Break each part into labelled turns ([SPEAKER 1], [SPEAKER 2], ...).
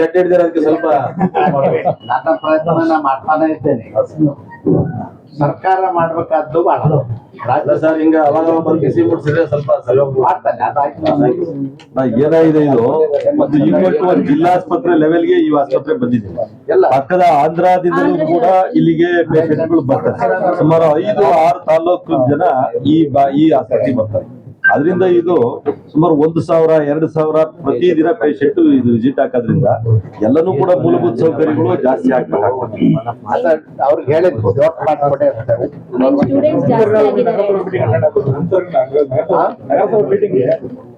[SPEAKER 1] ಜಟ್ ಹಿಡಿದ್ರೆ ಅದಕ್ಕೆ ಸ್ವಲ್ಪ
[SPEAKER 2] ನನ್ನ ಪ್ರಯತ್ನ ನಾ ಮಾಡ್ತಾನೆ ಇದ್ದೇನೆ. ಸರ್ಕಾರ ಮಾಡ್ಬೇಕಾದ್ದು ಬಹಳ.
[SPEAKER 1] ರಾಜ್ಯ ಸರ್ ಹಿಂಗ ಅವಾಗ ಬಂದು ಬಿಸಿ ಮುಟ್ಸಿದ್ರೆ ಸ್ವಲ್ಪ ಸ್ವಲ್ಪ
[SPEAKER 2] ಮಾಡ್ತಾನೆ ಅದಾಯ್ತು
[SPEAKER 1] ನಾ ಏನಾಗಿದೆ ಇದು ಒಂದು ಇವತ್ತು ಒಂದು ಜಿಲ್ಲಾಸ್ಪತ್ರೆ ಲೆವೆಲ್ಗೆ ಈ ಆಸ್ಪತ್ರೆ ಬಂದಿದೆ.
[SPEAKER 2] ಎಲ್ಲ.
[SPEAKER 1] ಪಕ್ಕದ ಆಂಧ್ರದಿಂದಲೂ ಕೂಡ ಇಲ್ಲಿಗೆ ಪೇಷಂಟ್ಗಳು ಬರ್ತಾರೆ. ಸುಮಾರು ಐದು ಆರು ತಾಲೂಕು ಜನ ಈ ಬಾ ಈ ಆಸ್ಪತ್ರೆಗೆ ಬರ್ತಾರೆ. ಅದರಿಂದ ಇದು ಸುಮಾರು ಒಂದು ಸಾವಿರ ಎರಡು ಸಾವಿರ ಪ್ರತಿದಿನ ಪೇಷಂಟ್ ಇದು ವಿಸಿಟ್ ಹಾಕೋದ್ರಿಂದ ಎಲ್ಲನೂ ಕೂಡ ಮೂಲಭೂತ ಸೌಕರ್ಯಗಳು ಜಾಸ್ತಿ
[SPEAKER 2] ಆಗ್ತಾರೆ ಅವ್ರಿಗೆ ಹೇಳಿದ್ರು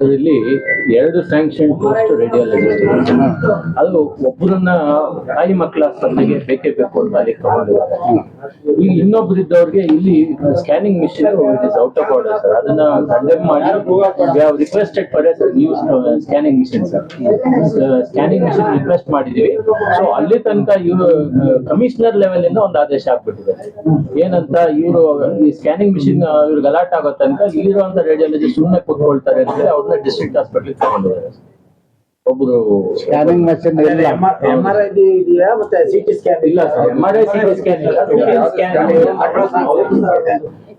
[SPEAKER 3] ಇಲ್ಲಿ ಎರಡು ಸ್ಯಾಂಕ್ಷನ್ ಪೋಸ್ಟ್ ರೇಡಿಯಾಲಜಿಸ್ಟ್ ಅದು ಒಬ್ಬರನ್ನ ತಾಯಿ ಮಕ್ಕಳ ಸ್ಪರ್ಧೆಗೆ ಬೇಕೇ ಬೇಕು ಅಂತ ಅಲ್ಲಿ ತಗೊಂಡಿದ್ದಾರೆ. ಈಗ ಇನ್ನೊಬ್ರು ಇದ್ದವ್ರಿಗೆ ಇಲ್ಲಿ scanning machine it is out of order sir ಅದನ್ನ ಕಂಡೆಮ್ ಮಾಡಿ requested for new scanning machine sir scanning machine request ಮಾಡಿದೀವಿ ಸೊ ಅಲ್ಲಿ ತನಕ ಇವರು ಕಮಿಷನರ್ ಲೆವೆಲ್ ಇಂದ ಒಂದು ಆದೇಶ ಆಗ್ಬಿಟ್ಟಿದೆ. ಏನಂತ ಇವರು, ಈ ಸ್ಕ್ಯಾನಿಂಗ್ ಮಿಷಿನ್ ಇವ್ರಿಗೆ ಅಲರ್ಟ್ ಆಗೋ ತನಕ ಇಲ್ಲಿರುವಂತ ರೇಡಿಯಾಲಜಿ ಸುಮ್ಮನೆ ಕೂತ್ಕೊಳ್ತಾರೆ ಅಂತ ಹೇಳಿ ಅವ್ರನ್ನ ಡಿಸ್ಟ್ರಿಕ್ಟ್ ಹಾಸ್ಪಿಟಲ್ ತಗೊಂಡಿದ್ದಾರೆ ಒಬ್ರು
[SPEAKER 2] ಸ್ಕ್ಯಾನಿಂಗ್ ಮಷಿನ್ ಇಲ್ಲ.
[SPEAKER 4] ಎಂ ಆರ್ ಐ ಇದೆಯಾ ಮತ್ತೆ ಸಿಟಿ ಸ್ಕ್ಯಾನ್
[SPEAKER 3] ಇಲ್ಲ sir M R I CT scan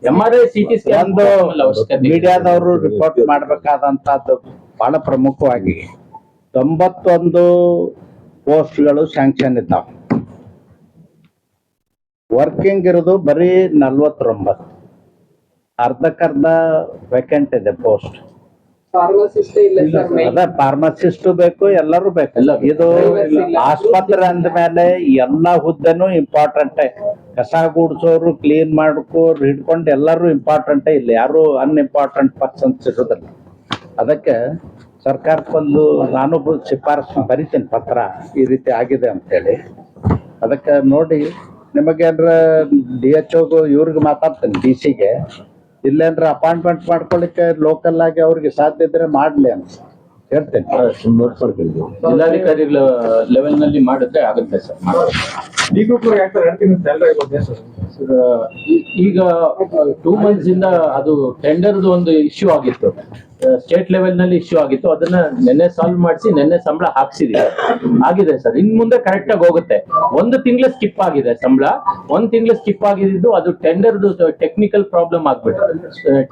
[SPEAKER 3] M R I
[SPEAKER 2] CT
[SPEAKER 3] scan ಇಲ್ಲ.
[SPEAKER 2] ಮೀಡಿಯಾದವರು ರಿಪೋರ್ಟ್ ಮಾಡಬೇಕಾದಂತ ಬಹಳ ಪ್ರಮುಖವಾಗಿ ತೊಂಬತ್ತೊಂದು ಪೋಸ್ಟ್ಗಳು ಸ್ಯಾಂಕ್ಷನ್ ಇದ್ದಾವೆ. ವರ್ಕಿಂಗ್ ಇರೋದು ಬರೀ ನಲ್ವತ್ತೊಂಬತ್ತು. ಅರ್ಧಕ್ಕರ್ಧ ವೇಕೆಂಟ್ ಇದೆ ಪೋಸ್ಟ್
[SPEAKER 5] ಇಲ್ಲ
[SPEAKER 2] ಅದ ಫಾರ್ಮಸಿಸ್ಟ್ ಬೇಕು ಎಲ್ಲರೂ ಬೇಕು.
[SPEAKER 3] ಎಲ್ಲ
[SPEAKER 2] ಇದು ಆಸ್ಪತ್ರೆ ಅಂದ್ಮೇಲೆ ಎಲ್ಲಾ ಹುದ್ದೆನು ಇಂಪಾರ್ಟೆಂಟ್ ಕಸ ಗುಡ್ಸೋರು ಕ್ಲೀನ್ ಮಾಡ್ಕೋರು ಹಿಡ್ಕೊಂಡು ಎಲ್ಲರೂ ಇಂಪಾರ್ಟೆಂಟ್ ಇಲ್ಲ ಯಾರು ಅನ್ಇಂಪಾರ್ಟೆಂಟ್ ಪರ್ಸನ್ಸ್ ಇರೋದಿಲ್ಲ ಅದಕ್ಕೆ ಸರ್ಕಾರಕ್ಕೊಂದು ನಾನು ಶಿಫಾರಸ್ ಶಿಫಾರಸು ಬರಿತೀನಿ ಪತ್ರ ಈ ರೀತಿ ಆಗಿದೆ ಅಂತೇಳಿ. ಅದಕ್ಕೆ ನೋಡಿ ನಿಮಗೇನ್ರ ಡಿ ಎಚ್ ಓಗು ಇವ್ರಿಗೆ ಮಾತಾಡ್ತೇನೆ ಡಿ ಸಿಗೆ ಇಲ್ಲೇನ್ರ ಅಪಾಯಿಂಟ್ಮೆಂಟ್ ಮಾಡ್ಕೊಳ್ಳಿಕ್ಕೆ ಲೋಕಲ್ ಆಗಿ ಅವ್ರಿಗೆ ಸಾಧ್ಯ ಇದ್ರೆ ಮಾಡ್ಲಿ ಅಂತ ಹೇಳ್ತೇನೆ.
[SPEAKER 3] ಜಿಲ್ಲಾಧಿಕಾರಿಗಳ ಲೆವೆಲ್ನಲ್ಲಿ ಮಾಡಿದ್ರೆ ಆಗುತ್ತೆ ಸರ್. ಸರ್, ಈ- ಈಗ ಟೂ ಮಂತ್ಸ್ ಇಂದ ಅದು ಟೆಂಡರ್ದು ಒಂದು ಇಶ್ಯೂ ಆಗಿತ್ತು. ಸ್ಟೇಟ್ ಲೆವೆಲ್ನಲ್ಲಿ ಇಶ್ಯೂ ಆಗಿತ್ತು. ಅದನ್ನ ನಿನ್ನೆ ಸಾಲ್ವ್ ಮಾಡಿಸಿ, ನಿನ್ನೆ ಸಂಬಳ ಹಾಕ್ಸಿದೀವಿ. ಆಗಿದೆ ಸರ್. ಇನ್ ಮುಂದೆ ಕರೆಕ್ಟ್ ಆಗಿ ಹೋಗುತ್ತೆ. ಒಂದು ತಿಂಗಳು ಸ್ಕಿಪ್ ಆಗಿದೆ ಸಂಬಳ. ಒಂದ್ ತಿಂಗಳು ಸ್ಕಿಪ್ ಆಗಿದ್ದು ಅದು ಟೆಂಡರ್ದು ಟೆಕ್ನಿಕಲ್ ಪ್ರಾಬ್ಲಮ್ ಆಗ್ಬಿಟ್ಟು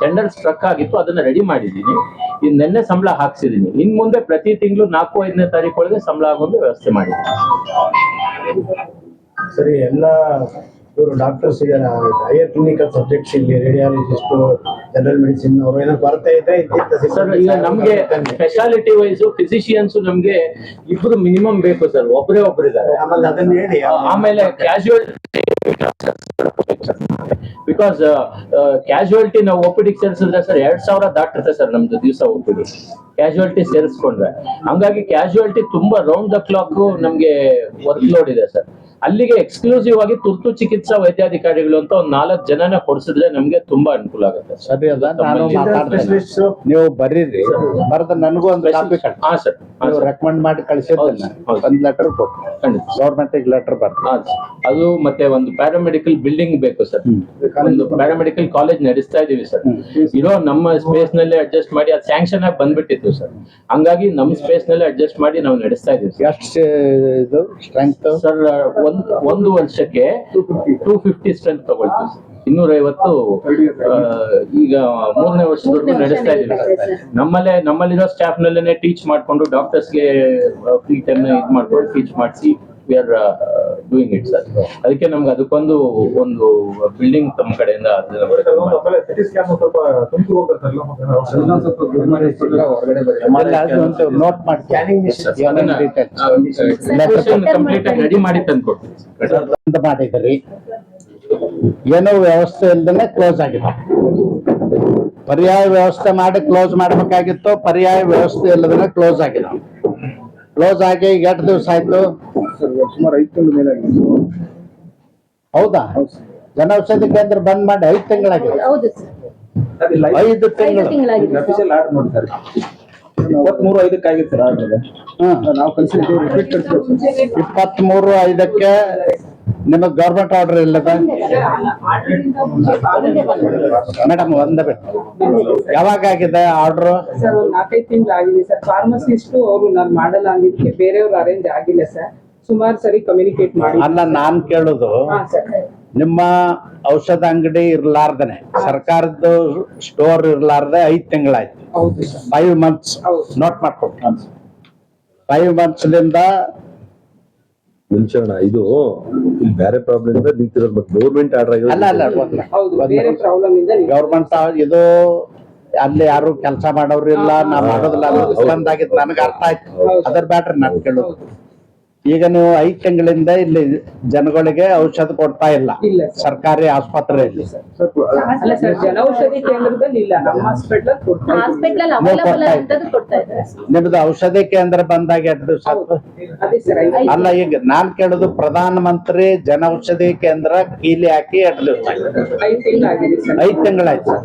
[SPEAKER 3] ಟೆಂಡರ್ ಸ್ಟ್ರಕ್ ಆಗಿತ್ತು. ಅದನ್ನ ರೆಡಿ ಮಾಡಿದೀನಿ ಇನ್ ನಿನ್ನೆ ಸಂಬಳ ಹಾಕ್ಸಿದೀನಿ ಇನ್ ಮುಂದೆ ಪ್ರತಿ ತಿಂಗಳು ನಾಲ್ಕು ಐದನೇ ತಾರೀಕು ಒಳಗೆ ಸಂಬಳ ಆಗೋದು ವ್ಯವಸ್ಥೆ ಮಾಡಿದ್ದೀನಿ.
[SPEAKER 4] ಸರಿ, ಎಲ್ಲ ಇವರು ಡಾಕ್ಟರ್ಸ್ ಇದ್ದಾರೆ. ಹೈಯರ್ ಕ್ಲಿನಿಕಲ್ ಸಬ್ಜೆಕ್ಟ್ಸ್ ಇಲ್ಲಿ ರೇಡಿಯಾಲಜಿಸ್ಟ್ ಜನರಲ್ ಮೆಡಿಸಿನ್ ಅವರು ಏನಾದ್ರು ಬರ್ತಾ ಇದ್ರೆ
[SPEAKER 3] ಸರ್ ಈಗ ನಮ್ಗೆ ಸ್ಪೆಷಾಲಿಟಿ ವೈಸ್ ಫಿಸಿಷಿಯನ್ಸ್ ನಮ್ಗೆ ಇಬ್ರು ಮಿನಿಮಮ್ ಬೇಕು ಸರ್ ಒಬ್ಬರೇ ಒಬ್ರು ಇದ್ದಾರೆ.
[SPEAKER 4] ಆಮೇಲೆ ಅದನ್ನ ಹೇಳಿ
[SPEAKER 3] ಆಮೇಲೆ ಕ್ಯಾಶುವಲ್ ಬಿಕಾಸ್ ಕ್ಯಾಶುವಲ್ಟಿ ನಾವು ಒಪಿಡಿಗೆ ಸೇರಿಸಿದ್ರೆ ಸರ್ ಎರಡ್ ಸಾವಿರ ದಾಟುತ್ತೆ ಸರ್ ನಮ್ದು ದಿವಸ ಒಪಿಡಿ ಕ್ಯಾಶುವಲ್ಟಿ ಸೇರಿಸ್ಕೊಂಡ್ರೆ. ಹಂಗಾಗಿ ಕ್ಯಾಶುವಲ್ಟಿ ತುಂಬಾ ರೌಂಡ್ ದ ಕ್ಲಾಕ್ ನಮ್ಗೆ ವರ್ಕ್ ಲೋಡ್ ಇದೆ ಸರ್ ಅಲ್ಲಿಗೆ ಎಕ್ಸ್ಕ್ಲೂಸಿವ್ ಆಗಿ ತುರ್ತು ಚಿಕಿತ್ಸಾ ವೈದ್ಯಾಧಿಕಾರಿಗಳು ಅಂತ ಒಂದ್ ನಾಲ್ಕು ಜನನ ಕೊಡಿಸಿದ್ರೆ ನಮ್ಗೆ ತುಂಬಾ ಅನುಕೂಲ ಆಗುತ್ತೆ ಸರಿ.
[SPEAKER 2] ಅಲ್ಲ ನಾನು ಮಾತಾಡ್ತೇನೆ ನೀವು ಬರೀರಿ ಬರ್ದ ನನಗೂ ಒಂದು ಕಾಪಿ
[SPEAKER 3] ಹಾ ಸರ್.
[SPEAKER 2] ನೀವು ರೆಕಮೆಂಡ್ ಮಾಡಿ ಕಳಿಸಿದ್ದೇನೆ
[SPEAKER 3] ಹೌದು, ಹೌದು.
[SPEAKER 2] ಲೆಟರ್ ಕೊಟ್ಟು. ಗೌರ್ಮೆಂಟ್ ಲೆಟರ್ ಬರ್ತದೆ
[SPEAKER 3] ಅದು ಮತ್ತೆ ಒಂದು ಪ್ಯಾರಾಮೆಡಿಕಲ್ ಬಿಲ್ಡಿಂಗ್ ಬೇಕು ಸರ್. ಒಂದು ಪ್ಯಾರಾಮೆಡಿಕಲ್ ಕಾಲೇಜ್ ನಡೆಸ್ತಾ ಇದೀವಿ ಸರ್. ಇರೋ ನಮ್ಮ ಸ್ಪೇಸ್ನಲ್ಲಿ ಅಡ್ಜಸ್ಟ್ ಮಾಡಿ ಅದು ಸ್ಯಾಂಕ್ಷನ್ ಆಗಿ ಬಂದ್ಬಿಟ್ಟಿತ್ತು ಸರ್. ಹಂಗಾಗಿ ನಮ್ಮ ಸ್ಪೇಸ್ನಲ್ಲಿ ಅಡ್ಜಸ್ಟ್ ಮಾಡಿ ನಾವು ನಡೆಸ್ತಾ ಇದೀವಿ
[SPEAKER 2] ಎಷ್ಟು ಇದು ಸ್ಟ್ರೆಂತ್
[SPEAKER 3] ಸರ್ ಒಂದ್ ಒಂದು ವರ್ಷಕ್ಕೆ ಟೂ ಫಿಫ್ಟಿ ಸ್ಟ್ರೆಂತ್ ತಗೊಳ್ತೀವಿ ಸರ್ ಇನ್ನೂರ ಐವತ್ತು ಈಗ ಮೂರನೇ ವರ್ಷದವರೆಗೂ ನಡೆಸ್ತಾ ಇದೀವಿ ಸರ್ ನಮ್ಮಲ್ಲೇ ನಮ್ಮಲ್ಲಿರೋ ಸ್ಟಾಫ್ ನಲ್ಲೇನೆ ಟೀಚ್ ಮಾಡ್ಕೊಂಡು ಡಾಕ್ಟರ್ಸ್ಗೆ ಫ್ರೀ ಟೈಮ್ ಇದು ಮಾಡ್ಕೊಂಡು ಟೀಚ್ ಮಾಡಿಸಿ we are doing it sir ಅದಕ್ಕೆ ನಮ್ಗೆ ಅದಕ್ಕೊಂದು ಒಂದು ಬಿಲ್ಡಿಂಗ್ ತಮ್ಮ ಕಡೆಯಿಂದ
[SPEAKER 2] ನೋಟ್ ಮಾಡಿ
[SPEAKER 3] ರೆಡಿ ಮಾಡಿ ತಂದ್ಕೊಡ್ತೀವಿ
[SPEAKER 2] ಮಾಡಿದ್ರಿ ಏನೋ ವ್ಯವಸ್ಥೆ ಇಲ್ದನೆ ಕ್ಲೋಸ್ ಆಗಿದೆ. ಪರ್ಯಾಯ ವ್ಯವಸ್ಥೆ ಮಾಡಿ ಕ್ಲೋಸ್ ಮಾಡ್ಬೇಕಾಗಿತ್ತು ಪರ್ಯಾಯ ವ್ಯವಸ್ಥೆ ಇಲ್ಲದೇ ಕ್ಲೋಸ್ ಆಗಿದೆ. ಕ್ಲೋಸ್ ಆಗಿ ಈಗ ಎಷ್ಟು ದಿವಸ ಆಯ್ತು?
[SPEAKER 4] ಸುಮಾರು ಐದು ತಿಂಗಳು ಮೇಲಾಗಿದೆ
[SPEAKER 2] ಹೌದಾ? ಜನೌಷಧಿ ಕೇಂದ್ರ ಬಂದ್ ಮಾಡಿ ಐದು ತಿಂಗಳಾಗಿದೆ.
[SPEAKER 6] ಹೌದು ಸರ್.
[SPEAKER 2] ಐದು ತಿಂಗಳು.
[SPEAKER 7] ಅಫಿಷಿಯಲ್ ಆರ್ಡರ್ ನೋಡಿ ಸರ್ ಇಪ್ಪತ್ಮೂರು ಐದಕ್ಕೆ ಆಗಿತ್ತು ಸರ್ ಆರ್ಡರ್
[SPEAKER 2] ಹ್ಮ್
[SPEAKER 7] ನಾವು ಕಳಿಸಿದ್ದು ರಿಪೀಟ್ ಕಳಿಸಿದ್ವಿ
[SPEAKER 2] ಇಪ್ಪತ್ಮೂರು ಐದಕ್ಕೆ ನಿಮಗ್ ಗೌರ್ಮೆಂಟ್ ಆರ್ಡರ್ ಇಲ್ಲದ? ಮೇಡಮ್ ಒಂದ ಬಿಟ್ಟು ಯಾವಾಗ ಆಗಿದೆ ಆರ್ಡರ್
[SPEAKER 5] ಸರ್ ಒಂದ್ ನಾಲ್ಕೈದು ತಿಂಗಳು ಆಗಿದೆ ಸರ್. ಫಾರ್ಮಸಿಸ್ಟ್ ಅವರು ನಾನು ಮಾಡಲ್ಲ ಅಂದಿದ್ದಕ್ಕೆ ಬೇರೆಯವರು ಅರೇಂಜ್ ಆಗಿಲ್ಲ ಸರ್. ಸುಮಾರು ಸರಿ ಕಮ್ಯುನಿಕೇಟ್ ಮಾಡಿ.
[SPEAKER 2] ಅಲ್ಲ ನಾನ್ ಕೇಳುದು ನಿಮ್ಮ ಔಷಧ ಅಂಗಡಿ ಇರ್ಲಾರ್ದನೆ ಸರ್ಕಾರದ ಸ್ಟೋರ್ ಇರ್ಲಾರ್ದೆ ಐದ್ ತಿಂಗಳಾಯ್ತು.
[SPEAKER 5] ಹೌದು ಸರ್.
[SPEAKER 2] Five
[SPEAKER 5] months.
[SPEAKER 2] ನೋಟ್ ಮಾಡ್ಕೊಂಡು ಫೈವ್ ಮಂತ್ಸ್ ಲಿಂದ
[SPEAKER 1] ನಿಮಿಷಣ ಇದು ಇಲ್ಲಿ ಬೇರೆ ಪ್ರಾಬ್ಲಮ್ ಇಂದ ನಿಂತಿರೋದು ಬಟ್ ಗೌರ್ಮೆಂಟ್ ಆರ್ಡರ್
[SPEAKER 2] ಅಲ್ಲ ಅಲ್ಲ
[SPEAKER 5] ಹೌದು ಬೇರೆ ಪ್ರಾಬ್ಲಮ್ ಇಂದ ನೀವು-
[SPEAKER 2] ಗೌರ್ಮೆಂಟ್ ಇದು ಅಲ್ಲಿ ಯಾರು ಕೆಲಸ ಮಾಡೋರು ಇಲ್ಲ ನಾ ಮಾಡೋದಿಲ್ಲ ಬಂದಾಗಿದ್ದು ನನಗೆ ಅರ್ಥ ಆಯ್ತು. ಅದ್ರ ಬ್ಯಾಟ್ರಿ ನಾನು ಕೇಳುದು. ಈಗ ನೀವು ಐದ್ ತಿಂಗಳಿಂದ ಇಲ್ಲಿ ಜನಗಳಿಗೆ ಔಷಧ ಕೊಡ್ತಾ ಇಲ್ಲ.
[SPEAKER 5] ಇಲ್ಲ ಸರ್.
[SPEAKER 2] ಸರ್ಕಾರಿ ಆಸ್ಪತ್ರೆಯಲ್ಲಿ.
[SPEAKER 5] ಅಲ್ಲ ಸರ್ ಜನೌಷಧಿ ಕೇಂದ್ರದಲ್ಲಿ ಇಲ್ಲ. ನಮ್ಮ ಹಾಸ್ಪಿಟಲ್ ಕೊಡ್ತಾರೆ
[SPEAKER 6] ಹಾಸ್ಪಿಟಲ್ ಅವೈಲಬಲ್ ಅಂತದ್ದು ಕೊಡ್ತಾ ಇದ್ದಾರೆ
[SPEAKER 2] ನಿಮ್ದು ಔಷಧಿ ಕೇಂದ್ರ ಬಂದಾಗ ಎರಡು ದಿವಸ ಆಯ್ತು?
[SPEAKER 5] ಅದೇ ಸರ್ ಐದು
[SPEAKER 2] ಅಲ್ಲ ಈಗ ನಾನ್ ಕೇಳುದು ಪ್ರಧಾನ ಮಂತ್ರಿ ಜನೌಷಧಿ ಕೇಂದ್ರ ಕೀಲಿ ಹಾಕಿ ಎರಡು ದಿವಸ
[SPEAKER 5] ಐದು ತಿಂಗಳು ಆಗಿದೆ ಸರ್.
[SPEAKER 2] ಐದ್ ತಿಂಗಳಾಯ್ತು.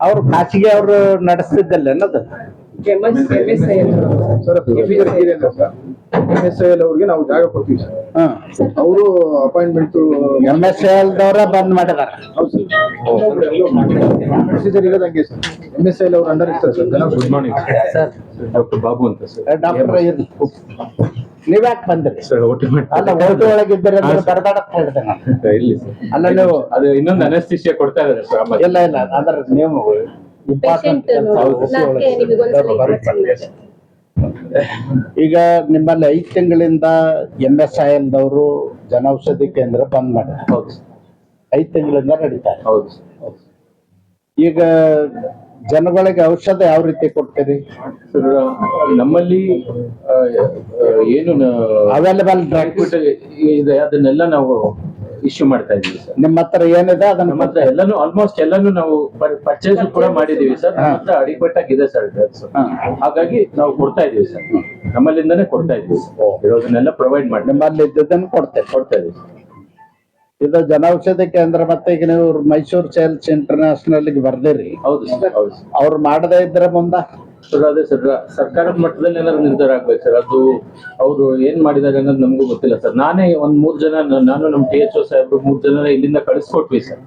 [SPEAKER 2] ಅವ್ರು ಖಾಸಗಿ ಅವರು ನಡೆಸ್ತಿದ್ದಲ್ಲ
[SPEAKER 7] ಸರ್ ಪ್ರೊಸೀಜರ್ ಇದೆ ಅಂದ್ರೆ ಸರ್. ಎಂ ಎಸ್ ಎಲ್ ಅವ್ರಿಗೆ ನಾವು ಜಾಗ ಕೊಡ್ತೀವಿ ಸರ್.
[SPEAKER 2] ಹ್ಮ್
[SPEAKER 7] ಅವರು ಅಪಾಯಿಂಟ್ಮೆಂಟ್
[SPEAKER 2] ಎಂ ಎಸ್ ಬಂದ್ ಮಾಡಿದಾರ.
[SPEAKER 7] ಪ್ರೊಸೀಜರ್ ಇರೋದು ಹಂಗೆ ಸರ್. ಎಂ ಎಸ್ ಎಲ್ ಅವ್ರು ಅಂಡರ್ ಇರ್ತಾರೆ sir.
[SPEAKER 3] Good morning
[SPEAKER 2] sir.
[SPEAKER 3] Doctor Babu ಅಂತ ಸರ್.
[SPEAKER 2] ಡಾಕ್ಟರ್ ನೀವ್ಯಾಕ್ ಬಂದ್ರಿ?
[SPEAKER 3] ಸರ್ ಓಟಿ
[SPEAKER 2] ಅಲ್ಲ ಓಟು ಇದ್ದರೆ ಅಂದ್ರೆ ಬರಬೇಡ ಅಂತ ಹೇಳಿದೆ ನಾನು.
[SPEAKER 3] ಇಲ್ಲಿ ಸರ್.
[SPEAKER 2] ಅಲ್ಲ ನೀವು
[SPEAKER 3] ಅದು ಇನ್ನೊಂದು ಅನಸ್ತಿಷಿಯಾ ಕೊಡ್ತಾ ಇದ್ದಾರೆ ಸರ್
[SPEAKER 2] ಇಲ್ಲ ಇಲ್ಲ ಅಂದ್ರೆ ನೀವು
[SPEAKER 6] ಪೇಷಂಟ್
[SPEAKER 2] ಈಗ ನಿಮ್ಮಲ್ಲಿ ಐದು ತಿಂಗಳಿಂದ ಎಂ ಎಸ್ ಐ ಜನ ಜನೌಷಧಿ ಕೇಂದ್ರ ಬಂದ್ ಮಾಡಿ
[SPEAKER 3] ಹೌದು.
[SPEAKER 2] ಐದ್ ತಿಂಗಳಿಂದ ನಡೀತಾರೆ.
[SPEAKER 3] ಹೌದು. ಸರ್.
[SPEAKER 2] ಈಗ ಜನಗಳಿಗೆ ಔಷಧ ಯಾವ ರೀತಿ ಕೊಡ್ತೀರಿ?
[SPEAKER 3] ಸರ್ ನಮ್ಮಲ್ಲಿ ಏನು
[SPEAKER 2] ಅವೈಲೇಬಲ್
[SPEAKER 3] ಇದೆ ಅದನ್ನೆಲ್ಲ ನಾವು ಇಶ್ಯೂ ಮಾಡ್ತಾ ಇದೀವಿ ಸರ್
[SPEAKER 2] ನಿಮ್ಮ ಹತ್ರ ಏನಿದೆ ಅದನ್ನ
[SPEAKER 3] ನಮ್ಮ ಹತ್ರ ಎಲ್ಲಾನು ಆಲ್ಮೋಸ್ಟ್ ಎಲ್ಲಾನು ನಾವು ಪರ್ಚೇಸ್ ಕೂಡ ಮಾಡಿದೀವಿ ಸರ್ ನಮ್ಮ ಹತ್ರ ಅಡಿಪಟ್ಟಾಗಿದೆ ಸರ್ ಡ್ರಗ್ಸ್ ಹಾಗಾಗಿ ನಾವು ಕೊಡ್ತಾ ಇದೀವಿ ಸರ್ ನಮ್ಮಲ್ಲಿಂದಾನೇ ಕೊಡ್ತಾ ಇದೀವಿ ಸರ್ ಇರೋದನ್ನೆಲ್ಲ ಪ್ರೊವೈಡ್ ಮಾಡಿ.
[SPEAKER 2] ನಿಮ್ಮಲ್ಲಿ ಇದ್ದದನ್ನು ಕೊಡ್ತೇವೆ.
[SPEAKER 3] ಕೊಡ್ತಾ ಇದೀವಿ ಸರ್.
[SPEAKER 2] ಇದು ಜನೌಷಧಿ ಕೇಂದ್ರ ಮತ್ತೆ ಈಗ ನೀವು ಮೈಸೂರು ಸೇಲ್ಸ್ ಇಂಟರ್ನ್ಯಾಷನಲ್ಗೆ ಬರ್ದಿರಿ.
[SPEAKER 3] ಹೌದು ಸರ್ ಹೌದು ಸರ್
[SPEAKER 2] ಅವ್ರು ಮಾಡದೇ ಇದ್ರೆ ಮುಂದ?
[SPEAKER 3] ಸರ್ ಅದೇ ಸರ್ ಸರ್ಕಾರದ ಮಟ್ಟದಲ್ಲಿ ಏನಾದ್ರು ನಿರ್ಧಾರ ಆಗ್ಬೇಕು ಸರ್? ಅದು ಅವರು ಏನ್ ಮಾಡಿದ್ದಾರೆ ಅನ್ನೋದು ನಮಗೂ ಗೊತ್ತಿಲ್ಲ ಸರ್. ನಾನೇ ಒಂದ್ ಮೂರ್ ಜನ ನಾನು ನಮ್ ಟಿ ಎಚ್ ಓ ಸಾಹೇಬ್ರು ಮೂರ್ ಜನ ಇಲ್ಲಿಂದ ಕಳಿಸ್ಕೊಟ್ವಿ ಸರ್.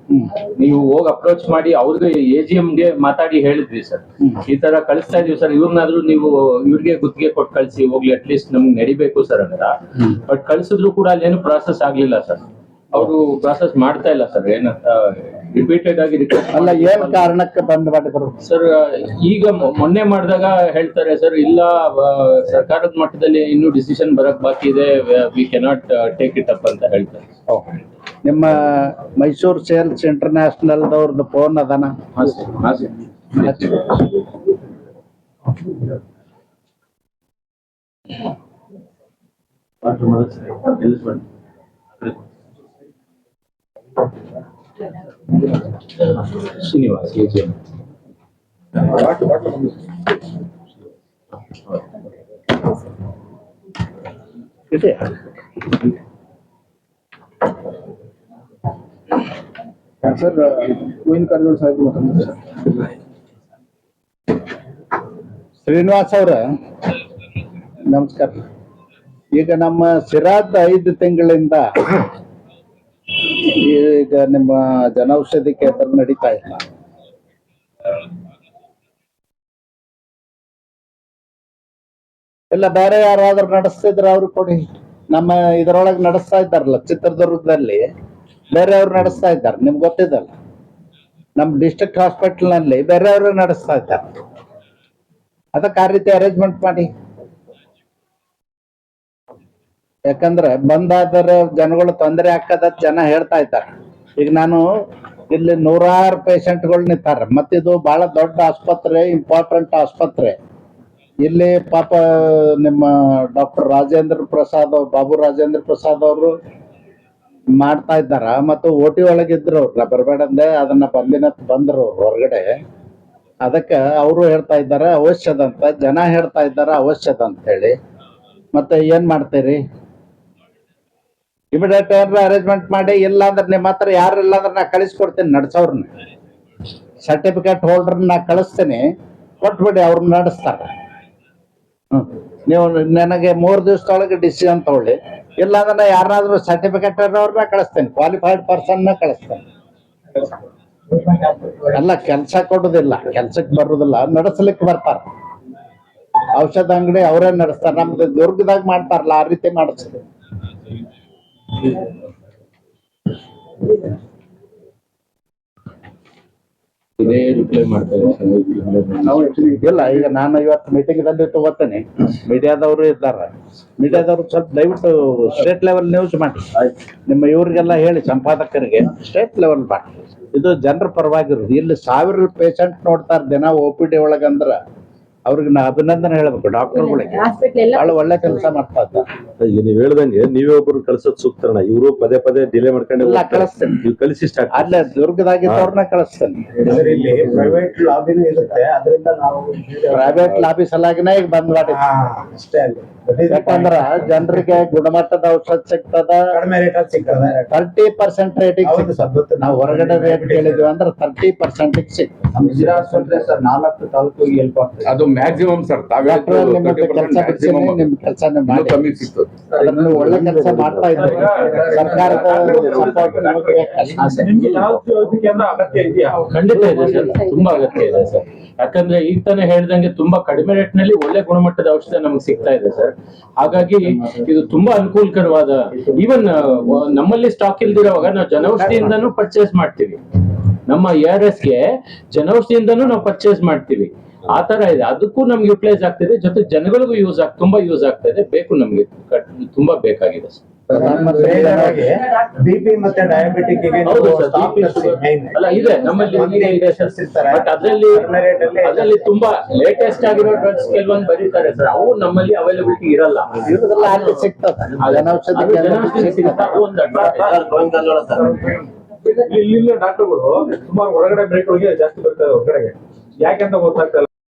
[SPEAKER 3] ನೀವು ಹೋಗಿ ಅಪ್ರೋಚ್ ಮಾಡಿ ಅವ್ರಿಗೆ ಎ ಜಿ ಗೆ ಮಾತಾಡಿ ಹೇಳಿದ್ವಿ ಸರ್. ಈ ತರ ಕಳಿಸ್ತಾ ಇದೀವಿ ಸರ್. ಇವ್ರನ್ನಾದ್ರೂ ನೀವು ಇವ್ರಿಗೆ ಗುತ್ತಿಗೆ ಕೊಟ್ಟು ಕಳಿಸಿ ಹೋಗ್ಲಿ ಅಟ್ಲೀಸ್ಟ್ ನಮ್ಗೆ ನಡಿಬೇಕು ಸರ್ ಅಂತ ಬಟ್ ಕಳ್ಸಿದ್ರು ಕೂಡ ಏನು ಪ್ರಾಸೆಸ್ ಆಗ್ಲಿಲ್ಲ ಸರ್. ಅವರು ಪ್ರಾಸೆಸ್ ಮಾಡ್ತಾ ಇಲ್ಲ ಸರ್. ಏನಂತ ರಿಪೀಟೆಡ್ ಆಗಿ
[SPEAKER 2] ಅಲ್ಲ ಏನ್ ಕಾರಣಕ್ಕೆ ಬಂದ್ ಮಾಡಿದ್ರು
[SPEAKER 3] ಸರ್ ಈಗ ಮೊನ್ನೆ ಮಾಡಿದಾಗ ಹೇಳ್ತಾರೆ ಸರ್ ಇಲ್ಲ ಸರ್ಕಾರದ ಮಟ್ಟದಲ್ಲಿ ಇನ್ನೂ ಡಿಸಿಷನ್ ಬರಕ್ ಬಾಕಿ ಇದೆ. We cannot take it up ಅಂತ ಹೇಳ್ತಾರೆ.
[SPEAKER 2] ನಿಮ್ಮ ಮೈಸೂರು ಸೇಲ್ಸ್ ಇಂಟರ್ನ್ಯಾಷನಲ್ ದವ್ರದ್ದು ಫೋನ್ ಅದಾನ?
[SPEAKER 3] ಹಾ ಸರ್ ಹಾ sir Srinivas A G M
[SPEAKER 2] ಇದೆ
[SPEAKER 7] ಸರ್ ಗೋವಿಂದ ಕಾರಜೋಳ ಸಾಹೇಬ್ ಮಾತಾಡ್ತಾರೆ ಸರ್
[SPEAKER 2] ಶ್ರೀನಿವಾಸ್ ಅವ್ರ ನಮಸ್ಕಾರ ಈಗ ನಮ್ಮ ಸಿರಾದ್ ಐದು ತಿಂಗಳಿಂದ ಈಗ ನಿಮ್ಮ ಜನೌಷಧಿ ಕೇಂದ್ರ ನಡೀತಾ ಇಲ್ಲ. ಇಲ್ಲ, ಬೇರೆ ಯಾರಾದ್ರೂ ನಡೆಸ್ತಿದ್ರೆ ಅವ್ರು ಕೊಡಿ. ನಮ್ಮ ಇದ್ರೊಳಗೆ ನಡೆಸ್ತಾ ಇದ್ದಾರಲ್ಲ, ಚಿತ್ರದುರ್ಗದಲ್ಲಿ ಬೇರೆಯವ್ರು ನಡೆಸ್ತಾ ಇದ್ದಾರೆ, ನಿಮ್ಗೆ ಗೊತ್ತಿದ್ದಲ್ಲ ನಮ್ಮ ಡಿಸ್ಟ್ರಿಕ್ಟ್ ಹಾಸ್ಪಿಟಲ್ನಲ್ಲಿ ಬೇರೆಯವರು ನಡೆಸ್ತಾ ಇದ್ದಾರೆ. ಅದಕ್ಕೆ ಆ ರೀತಿ ಅರೇಂಜ್ಮೆಂಟ್ ಮಾಡಿ. ಯಾಕಂದ್ರೆ ಬಂದಾದರೆ ಜನಗಳು ತೊಂದರೆ ಆಗ್ತದ ಜನ ಹೇಳ್ತಾ ಇದ್ದಾರೆ. ಈಗ ನಾನು ಇಲ್ಲಿ ನೂರಾರು ಪೇಷಂಟ್ಗಳು ನಿಂತಾರೆ. ಮತ್ತಿದು ಬಹಳ ದೊಡ್ಡ ಆಸ್ಪತ್ರೆ ಇಂಪಾರ್ಟೆಂಟ್ ಆಸ್ಪತ್ರೆ. ಇಲ್ಲಿ ಪಾಪ ನಿಮ್ಮ ಡಾಕ್ಟರ್ ರಾಜೇಂದ್ರ ಪ್ರಸಾದ್ ಅವ್ರು- ಬಾಬು ರಾಜೇಂದ್ರ ಪ್ರಸಾದ್ ಅವರು ಮಾಡ್ತಾ ಇದ್ದಾರ. ಮತ್ತು ಓಟಿ ಒಳಗಿದ್ರು ಅವ್ರ. ಬರಬೇಡಂದೆ ಅದನ್ನ ಬಂದಿನ ಬಂದ್ರು ಹೊರಗಡೆ. ಅದಕ್ಕೆ ಅವರು ಹೇಳ್ತಾ ಇದ್ದಾರೆ, ಅವಶ್ಯದಂತ ಜನ ಹೇಳ್ತಾ ಇದ್ದಾರೆ ಅವಶ್ಯದ ಅಂತ ಹೇಳಿ. ಮತ್ತೆ ಏನ್ ಮಾಡ್ತೀರಿ? ಇಮಿಡಿಯೇಟ್ ಏನಾರ ಅರೇಂಜ್ಮೆಂಟ್ ಮಾಡಿ ಇಲ್ಲ ಅಂದ್ರೆ ನಿಮ್ಮ ಹತ್ರ ಯಾರು ಇಲ್ಲ ಅಂದ್ರೆ ನಾ ಕಳಿಸ್ಕೊಡ್ತೇನೆ ನಡ್ಸೋರ್ನ. ಸರ್ಟಿಫಿಕೇಟ್ ಹೋಲ್ಡರ್ ನಾ ಕಳಿಸ್ತೇನೆ, ಕೊಟ್ಬಿಡಿ ಅವ್ರನ್ನ ನಡೆಸ್ತಾರೆ. ಹ್ಮ್. ನೀವು ನನಗೆ ಮೂರು ದಿವಸದೊಳಗೆ ಡಿಸಿಷನ್ ತಗೊಳ್ಳಿ. ಇಲ್ಲ ಅಂದ್ರೆ ಯಾರನ್ನಾದ್ರೂ ಸರ್ಟಿಫಿಕೇಟ್ ಇರೋರ್ನ ಕಳಿಸ್ತೇನೆ ಕ್ವಾಲಿಫೈಡ್ ಪರ್ಸನ್ನ ಕಳಿಸ್ತೇನೆ. ಅಲ್ಲ, ಕೆಲಸ ಕೊಡುದಿಲ್ಲ, ಕೆಲ್ಸಕ್ಕೆ ಬರುದಿಲ್ಲ, ನಡೆಸ್ಲಿಕ್ಕೆ ಬರ್ತಾರ. ಔಷಧ ಅಂಗಡಿ ಅವರೇ ನಡೆಸ್ತಾರ, ನಮ್ದು ದುರ್ಗದಾಗ ಮಾಡ್ತಾರಲ್ಲ, ಆ ರೀತಿ ಮಾಡಿಸ್ತೀವಿ
[SPEAKER 3] ಇದೇ
[SPEAKER 2] ಈಗ ನಾನು ಇವತ್ತು ಮೀಟಿಂಗ್ ದಲ್ಲಿ ತಗೋತೇನೆ ಮೀಡಿಯಾದವರು ಇದ್ದಾರೆ. ಮೀಡಿಯಾದವ್ರು ಸ್ವಲ್ಪ ದಯವಿಟ್ಟು ಸ್ಟೇಟ್ ಲೆವೆಲ್ ನ್ಯೂಸ್ ಮಾಡಿ. ನಿಮ್ಮ ಇವ್ರಿಗೆಲ್ಲ ಹೇಳಿ, ಸಂಪಾದಕರಿಗೆ. ಸ್ಟೇಟ್ ಲೆವೆಲ್ ಮಾಡಿ. ಇದು ಜನರ ಪರವಾಗಿರೋದು. ಇಲ್ಲಿ ಸಾವಿರ ಪೇಷಂಟ್ ನೋಡ್ತಾರೆ, ದಿನ ಒ ಪಿ ಡಿ ಒಳಗಂದ್ರ. ಅವ್ರಿಗೆ ನಾ ಅಭಿನಂದನೆ ಹೇಳ್ಬೇಕು ಡಾಕ್ಟರ್ಗಳಿಗೆ ಬಹಳ ಒಳ್ಳೆ ಕೆಲಸ ಮಾಡ್ತಾ ಇದ್ದ
[SPEAKER 1] ಈಗ ನೀವ್ ಹೇಳ್ದಂಗೆ ನೀವೇ ಒಬ್ರು ಕಳ್ಸೋದ್ ಸೂಕ್ತರಣ ಇವರು ಪದೇ ಪದೇ ಡಿಲೇ ಮಾಡ್ಕೊಂಡು.
[SPEAKER 2] ಕಳಿಸ್ತೀನಿ.
[SPEAKER 1] ನೀವು ಕಳಿಸಿ ಸ್ಟಾರ್ಟ್
[SPEAKER 2] ಅಲ್ಲೇ ದುರ್ಗದಾಗಿದ್ದವ್ರನ್ನ ಕಳಿಸ್ತೇನೆ.
[SPEAKER 4] ಪ್ರೈವೇಟ್ ಲಾಬಿನೂ ಇರುತ್ತೆ ಅದರಿಂದ ನಾವು
[SPEAKER 2] ಪ್ರೈವೇಟ್ ಲಾಬಿ ಸಲಾಗಿನ ಈಗ ಬಂದ್ ಮಾಡಿ
[SPEAKER 4] ಅಷ್ಟೇ.
[SPEAKER 2] ಯಾಕಂದ್ರ ಜನರಿಗೆ ಗುಣಮಟ್ಟದ ಔಷಧ ಸಿಗ್ತದ.
[SPEAKER 4] ಕಡಿಮೆ ರೇಟ್ ಅಲ್ಲಿ ಸಿಗ್ತದೆ.
[SPEAKER 2] ತರ್ಟಿ ಪರ್ಸೆಂಟ್ ರೇಟಿಗೆ ನಾವು ಹೊರಗಡೆ ರೇಟ್ ಕೇಳಿದ್ವಿ ಅಂದ್ರೆ ತರ್ಟಿ ಪರ್ಸೆಂಟ್ ಸಿಗ್ತದೆ.
[SPEAKER 7] ನಾಲ್ಕು ತಾಲೂಕಿಗೆ ಹೆಲ್ಪ್ ಆಗ್ತದೆ.
[SPEAKER 8] ಅದು ಮ್ಯಾಕ್ಸಿಮಮ್ ಸರ್ ಕಮ್ಮಿ
[SPEAKER 2] ಒಳ್ಳೆ ಕೆಲಸ ಮಾಡ್ತಾ ಇದ್ದೀರಿ. ಸರ್ಕಾರದ
[SPEAKER 3] ಖಂಡಿತ ಇದೆ ತುಂಬಾ ಅಗತ್ಯ ಇದೆ ಸರ್. ಯಾಕಂದ್ರೆ ಈಗ ತಾನೇ ಹೇಳ್ದಂಗೆ ತುಂಬಾ ಕಡಿಮೆ ರೇಟ್ನಲ್ಲಿ ಒಳ್ಳೆ ಗುಣಮಟ್ಟದ ಔಷಧ ನಮ್ಗೆ ಸಿಗ್ತಾ ಇದೆ ಸರ್. ಹಾಗಾಗಿ ಇದು ತುಂಬಾ ಅನುಕೂಲಕರವಾದ ಈವನ್ ನಮ್ಮಲ್ಲಿ ಸ್ಟಾಕ್ ಇಲ್ದಿರೋವಾಗ ನಾವು ಜನೌಷಧಿಯಿಂದನೂ ಪರ್ಚೇಸ್ ಮಾಡ್ತೀವಿ. ನಮ್ಮ ಎ ಆರ್ ಎಸ್ಗೆ ಜನೌಷಧಿಯಿಂದನೂ ನಾವು ಪರ್ಚೇಸ್ ಮಾಡ್ತೀವಿ. ಆ ತರ ಇದೆ. ಅದಕ್ಕೂ ನಮ್ಗೆ ಯುಟಿಲೈಸ್ ಆಗ್ತಿದೆ. ಜೊತೆ ಜನಗಳಿಗೂ ಯೂಸ್ ಆಗ್ ತುಂಬಾ ಯೂಸ್ ಆಗ್ತಾ ಇದೆ ಬೇಕು ನಮ್ಗೆ. ತುಂಬಾ ಬೇಕಾಗಿದೆ
[SPEAKER 4] ಬಿಪಿ ಮತ್ತೆ ಡಯಾಬಿಟಿಕ್
[SPEAKER 3] ಅಲ್ಲ ಇದೆ. ನಮ್ಮಲ್ಲಿ ಇದೆ ಸರ್. ಬಟ್ ಅದ್ರಲ್ಲಿ ಅದ್ರಲ್ಲಿ ತುಂಬಾ ಲೇಟೆಸ್ಟ್ ಆಗಿರೋ ಡ್ರಗ್ಸ್ ಕೆಲವೊಂದು ಬರೀತಾರೆ ಸರ್. ಅವು ನಮ್ಮಲ್ಲಿ ಅವೈಲಬಿಲಿಟಿ ಇರಲ್ಲ.
[SPEAKER 7] ಇಲ್ಲಿನ ಡಾಕ್ಟರ್ಗಳು ಸುಮಾರು ಹೊರಗಡೆ ಬ್ರೇಕ್ಗಳಿಗೆ ಜಾಸ್ತಿ ಬರ್ತಾರೆ ಹೊರಗಡೆಗೆ ಯಾಕೆ ಅಂತ ಗೊತ್ತಾಗ್ತಾ ಇಲ್ಲ?